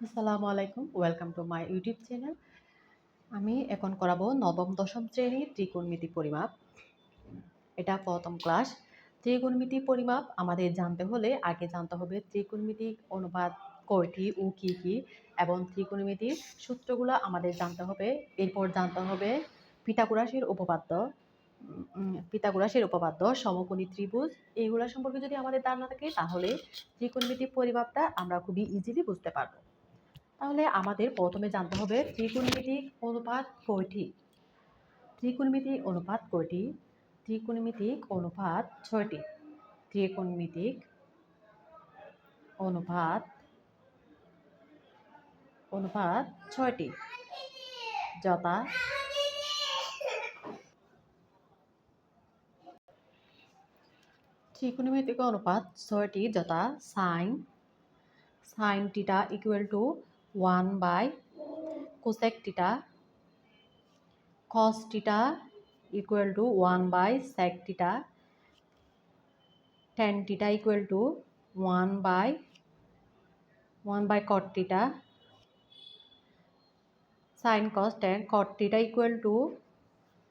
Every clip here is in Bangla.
আসসালামু আলাইকুম। Welcome to my YouTube channel আমি এখন করাবো নবম দশম শ্রেণির ত্রিকোণমিতি পরিমাপ। এটা প্রথম ক্লাস ত্রিকোণমিতি পরিমাপ আমাদের জানতে হলে আগে জানতে হবে ত্রিকোণমিতিক অনুপাত কয়টি ও কী কী এবং ত্রিকোণমিতির সূত্রগুলো আমাদের জানতে হবে। এরপর জানতে হবে পিতাকুরাসের উপপাদ্য। উম, পিতাগোরাসের উপপাদ্য সমকোণী ত্রিভুজ এইগুলো সম্পর্কে যদি আমাদের ধারণা থাকে তাহলে ত্রিকোণমিতিক পরিমাপটা আমরা খুবই ইজিলি বুঝতে পারব। তাহলে আমাদের প্রথমে জানতে হবে ত্রিকোণমিতিক অনুপাত কয়টি? ত্রিকোণমিতিক অনুপাত কয়টি? ত্রিকোণমিতিক অনুপাত ছয়টি। ত্রিকোণমিতিক অনুপাত অনুপাত ছয়টি। যথা ত্রিকোণমিতিক অনুপাত ছয়টি যথা sine sine theta equal to one by cosec theta cos theta equal to one by sec theta tan theta equal to one by one by cot theta sine cos tan cot theta equal to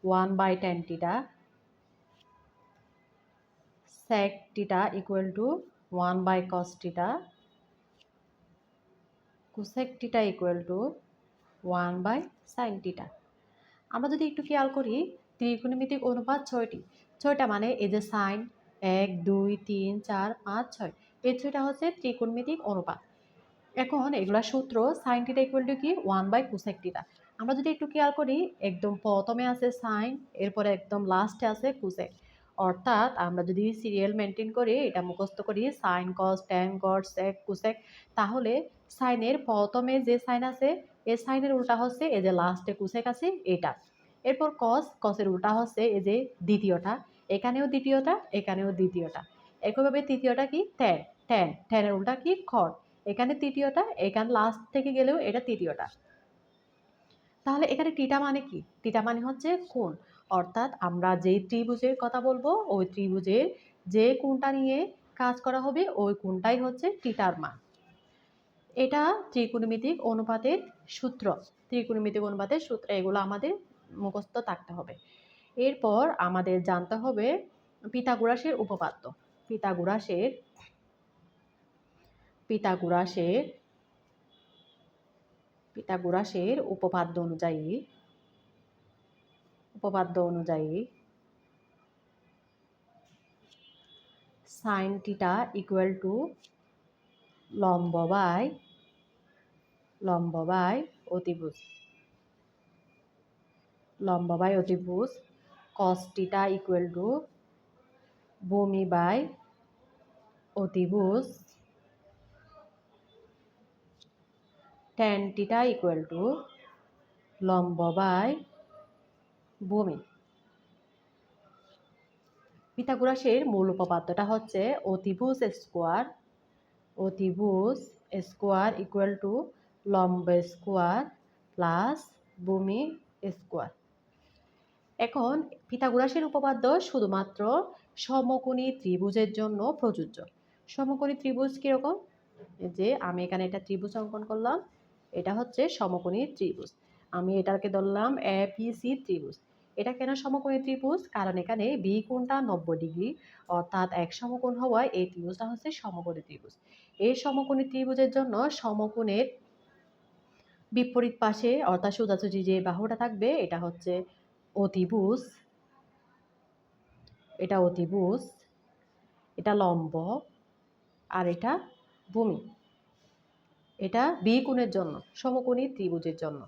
one by tan theta sec theta equal to 1 by cos theta cosec theta equal to 1 by sin theta আমরা যদি একটু খেয়াল করি, ত্রিকোণমিতিক অনুপাত ছয়টি। ছয়টা মানে এই যে সাইন এক, দুই, তিন, চার, পাঁচ, ছয়। এই ছয়টা হচ্ছে ত্রিকোণমিতিক অনুপাত। এখন এগুলা সূত্র সাইন টিটা ইকুয়াল টু কি? ওয়ান বাই কুসেক টিটা আমরা যদি একটু খেয়াল করি, একদম প্রথমে আছে সাইন এরপরে একদম লাস্টে আছে কুসেক অর্থাৎ আমরা যদি সিরিয়াল মেনটেন করে, এটা মুখস্থ করি sine cos tan cot sec cosec তাহলে সাইনের প্রথমে যে সাইন আছে, এ সাইনের উল্টা হচ্ছে এই যে লাস্টে কুসেক আছে, এটা। এরপর কস কসের উল্টা হচ্ছে এই যে দ্বিতীয়টা, এখানেও দ্বিতীয়টা এখানেও দ্বিতীয়টা। একইভাবে তৃতীয়টা কি? ট্যান ট্যান ট্যানের উল্টা কি? খড় এখানে তৃতীয়টা, এখানে লাস্ট থেকে গেলেও এটা তৃতীয়টা। তাহলে এখানে টিটা মানে কি? টিটা মানে হচ্ছে কোণ। অর্থাৎ আমরা যেই ত্রিভুজের কথা বলব, ওই ত্রিভুজের যে কোণটা নিয়ে কাজ করা হবে, ওই কোণটাই হচ্ছে টিটার মান এটা ত্রিকোণমিতিক অনুপাতের সূত্র। ত্রিকোণমিতিক অনুপাতের সূত্র, এগুলো আমাদের মুখস্থ থাকতে হবে। এরপর আমাদের জানতে হবে পিতাগুরাসের উপপাদ্য। পিতাগুরাসের পিতাগুরাসের পিতাগুরাসের উপপাদ্য অনুযায়ী উপপাদ্য অনুযায়ী সাইন টিটা ইকুয়াল টু লম্ব বাই লম্ব বাই অতিভুজ। লম্ব বাই অতিভুজ কস টিটা ইকুয়াল টু ভূমি বাই অতিভুজ। ট্যান টিটা ইকুয়াল টু লম্ব বাই ভূমি। পিথাগোরাসের মূল উপপাদ্যটা হচ্ছে অতিভুজ স্কোয়ার। অতিভুজ স্কোয়ার ইকুয়াল টু লম্ব স্কোয়ার প্লাস ভূমি স্কোয়ার। এখন পিথাগোরাসের উপপাদ্য শুধুমাত্র সমকোণী ত্রিভুজের জন্য প্রযোজ্য। সমকোণী ত্রিভুজ কীরকম? যে আমি এখানে এটা ত্রিভুজ অঙ্কন করলাম, এটা হচ্ছে সমকোণী ত্রিভুজ। আমি এটাকে ধরলাম এ পি সি ত্রিভুজ। এটা কেন সমকোণী ত্রিভুজ? কারণ এখানে বি কোণটা নব্বই ডিগ্রি, অর্থাৎ এক সমকোণ হওয়ায় এই ত্রিভুজটা হচ্ছে সমকোণী ত্রিভুজ। এই সমকোণী ত্রিভুজের জন্য সমকোণের বিপরীত পাশে, অর্থাৎ সোজাসুজি যে বাহুটা থাকবে, এটা হচ্ছে অতিভুজ এটা অতিভুজ এটা লম্ব, আর এটা ভূমি। এটা বি কোণের জন্য, সমকোণী ত্রিভুজের জন্য।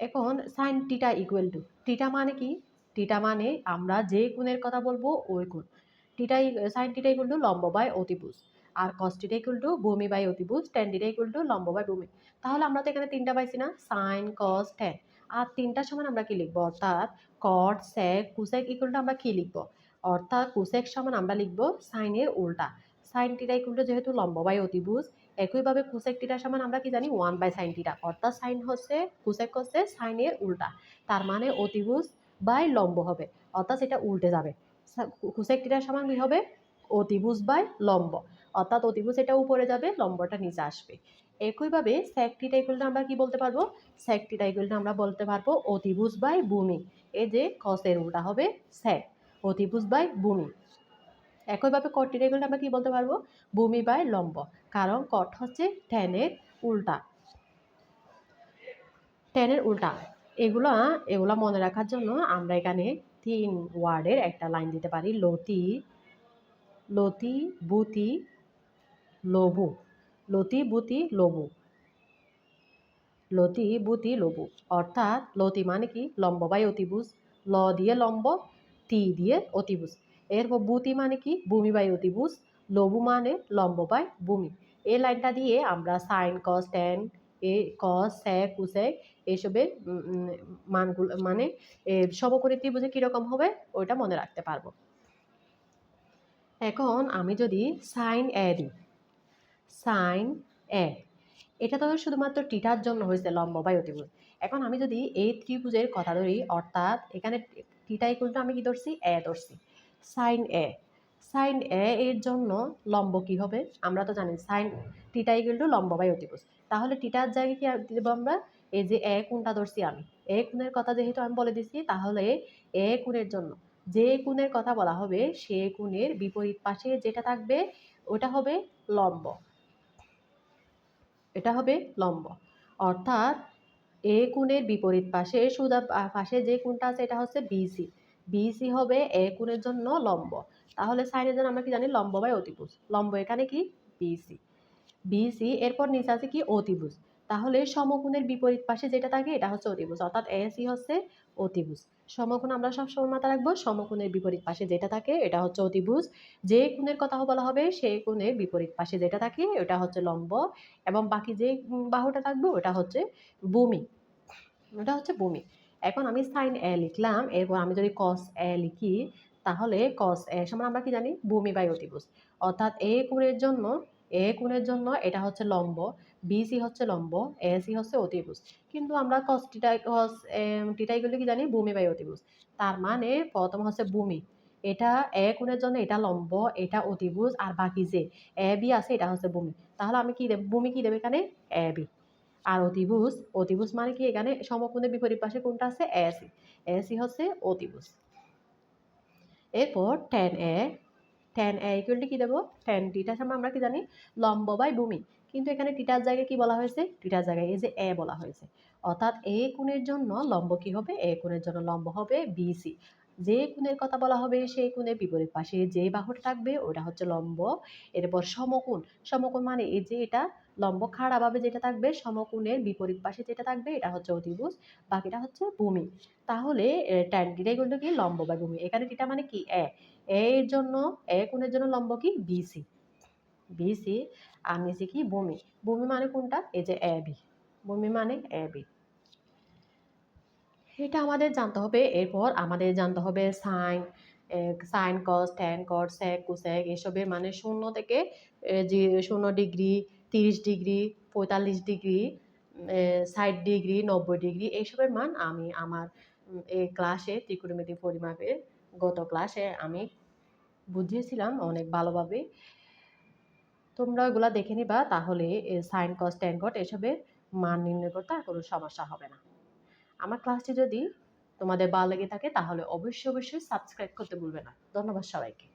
এখন sine theta equal to theta মানে কি? টিটা মানে আমরা যে কোণের কথা বলব ওই কোণ। Theta sine theta equal to লম্ব বাই অতিভুজ। আর কস টিটা ইকুয়াল টু ভূমি বাই অতিভুজ ট্যান টিটা ইকুয়াল টু লম্ব বাই ভূমি। তাহলে আমরা তো এখানে তিনটা পাইছি না সাইন কস ট্যান আর তিনটার সমান আমরা কি লিখব? অর্থাৎ cot sec cosec equal to আমরা কি লিখব? অর্থাৎ কুসেক সমান আমরা লিখব সাইনের উল্টা। সাইন টিটা ইকুয়াল টু যেহেতু লম্ব বাই অতিভুজ একইভাবে কুসেক টিটার সমান আমরা কি জানি? ওয়ান বাই সাইন টিটা অর্থাৎ সাইন হচ্ছে কুসেক হচ্ছে সাইনের উল্টা। তার মানে অতিভুজ বাই লম্ব হবে। অর্থাৎ সেটা উল্টে যাবে। কুসেক টিটার সমান কি হবে? অতিভুজ বাই লম্ব। অর্থাৎ অতিভুজ এটা উপরে যাবে, লম্বটা নিচে আসবে। একইভাবে স্যাকটিটা ইকুয়ালটা আমরা কি বলতে পারব? স্যাকটিটা ইকুয়ালটা আমরা বলতে পারব অতিভুজ বাই ভূমি। এই যে কসের উল্টা হবে স্যাক অতিভুজ বাই ভূমি। একইভাবে কটটিটা ইকুয়ালটা আমরা কি বলতে পারব? ভূমি বাই লম্ব। কারণ কট হচ্ছে টেনের উল্টা। ট্যানের উল্টা। এগুলো এগুলো মনে রাখার জন্য আমরা এখানে তিন ওয়ার্ডের একটা লাইন দিতে পারি। লতি লতি, বুতি, লবু। লতি, বুতি, লবু। লতি, বুতি, লবু। অর্থাৎ লতি মানে কি? লম্ব বাই অতিভুজ। ল দিয়ে লম্ব, তি দিয়ে অতিভুজ। এরপর বুতি মানে কি? ভূমি বাই অতিভুজ লবু মানে লম্ব বাই ভূমি। এই লাইনটা দিয়ে আমরা সাইন কস ট্যান এ কস স্যাক উম, উম, মানগুলো মানে সমকোণী ত্রিভুজে কীরকম হবে? ওইটা মনে রাখতে পারব। এখন আমি যদি সাইন এ দিই সাইন এ এটা তো শুধুমাত্র টিটার জন্য হয়েছে লম্ব বা অতিভুজ। এখন আমি যদি এই ত্রিভুজের কথা ধরি অর্থাৎ এখানে টিটা ইকুয়ালটা আমি কি ধরছি? এ ধরছি। সাইন এ সাইন এ এর জন্য লম্ব কি হবে? আমরা তো জানি সাইন টিটা ইকুয়াল টু লম্ব বাই অতিভুজ। তাহলে টিটার জায়গায় কি দেবো আমরা? এই যে এ কোনটা ধরছি আমি। এ কোণের কথা যেহেতু আমি বলে দিছি, তাহলে এ কোণের জন্য যে কোণের কথা বলা হবে, সে কোণের বিপরীত পাশে যেটা থাকবে, ওটা হবে লম্ব। এটা হবে লম্ব। অর্থাৎ এ কোণের বিপরীত পাশে সুদা পাশে যে কোণটা আছে, এটা হচ্ছে বিসি বিসি হবে এ কোণের জন্য লম্ব। তাহলে সাইনের জন্য আমরা কি জানি? লম্ব বাই অতিভুজ। লম্ব এখানে কি? বিসি বিসি এরপর নিচে আছে কি? অতিভুজ। তাহলে সমকোণের বিপরীত পাশে যেটা থাকে, এটা হচ্ছে অতিভুজ। অর্থাৎ এসি হচ্ছে অতিভুজ। সমকোণ আমরা সবসময় মাথা রাখব, সমকোণের বিপরীত পাশে যেটা থাকে, এটা হচ্ছে অতিভুজ। যে কোণের কথা বলা হবে সেই কোণের বিপরীত পাশে যেটা থাকে, ওটা হচ্ছে লম্ব। এবং বাকি যে বাহুটা থাকবে, ওটা হচ্ছে ভূমি। ওটা হচ্ছে ভূমি। এখন আমি সাইন এ লিখলাম, এরপর আমি যদি কস এ লিখি, তাহলে কস এ সমান আমরা কি জানি? ভূমি বাই অতিভুজ। অর্থাৎ এ কোণের জন্য এ কোণের জন্য এটা হচ্ছে লম্ব বিসি হচ্ছে লম্ব এসি হচ্ছে অতিভুজ। কিন্তু আমরা কস টিটা কস টিটাইগুলো কি জানি? ভূমি বাই অতিভুজ। তার মানে প্রথম হচ্ছে ভূমি। এটা এ কোণের জন্য এটা লম্ব, এটা অতিভুজ, আর বাকি যে এ বি আছে এটা হচ্ছে ভূমি। তাহলে আমি কি দেব? ভূমি কি দেবে এখানে? এ বি আর অতিভুজ অতিভুজ মানে কি এখানে সমকোণের বিপরীত পাশে কোনটা আছে? এসি এসি হচ্ছে অতিভুজ। এরপর টেন এ টেন এ ইকুয়ালটি কি দেবো? টেন টিটার সামনে আমরা কি জানি? লম্ব বাই ভূমি। কিন্তু এখানে টিটার জায়গায় কি বলা হয়েছে? টিটার জায়গায় এই যে এ বলা হয়েছে। অর্থাৎ এ কোণের জন্য লম্ব কি হবে? এ কোণের জন্য লম্ব হবে বিসি যে কোণের কথা বলা হবে, সেই কোণের বিপরীত পাশে যে বাহুটা থাকবে, ওটা হচ্ছে লম্ব। এরপর সমকোণ। সমকোণ মানে এই যে এটা লম্ব খাড়াভাবে যেটা থাকবে, সমকোণের বিপরীত পাশে যেটা থাকবে, এটা হচ্ছে অতিভুজ, বাকিটা হচ্ছে ভূমি। তাহলে ট্যান টিটা কি? লম্ব বা ভূমি। এখানে টিটা মানে কি? এ। এ এর জন্য, এ কোণের জন্য লম্ব কি? বিসি বিসি আর নিচে কি? ভূমি। ভূমি মানে কোনটা? এই যে এ বি। ভূমি মানে এ বি। এটা আমাদের জানতে হবে। এরপর আমাদের জানতে হবে sine sine cos tan cot sec cosec এসবের মানে শূন্য থেকে যে শূন্য ডিগ্রি, তিরিশ ডিগ্রি, পঁয়তাল্লিশ ডিগ্রি ষাট ডিগ্রি, নব্বই ডিগ্রি এইসবের মান আমি আমার এই ক্লাসে ত্রিকোণমিতি পরিমাপে গত ক্লাসে আমি বুঝিয়েছিলাম অনেক ভালোভাবে। তোমরা ওগুলা দেখে নিবা, তাহলে সাইন কস ট্যান কট এসবের মান নির্ণয় করতে আর কোনো সমস্যা হবে না। আমার ক্লাসটি যদি তোমাদের ভালো লেগে থাকে, তাহলে অবশ্যই অবশ্যই সাবস্ক্রাইব করতে ভুলবে না। ধন্যবাদ সবাইকে।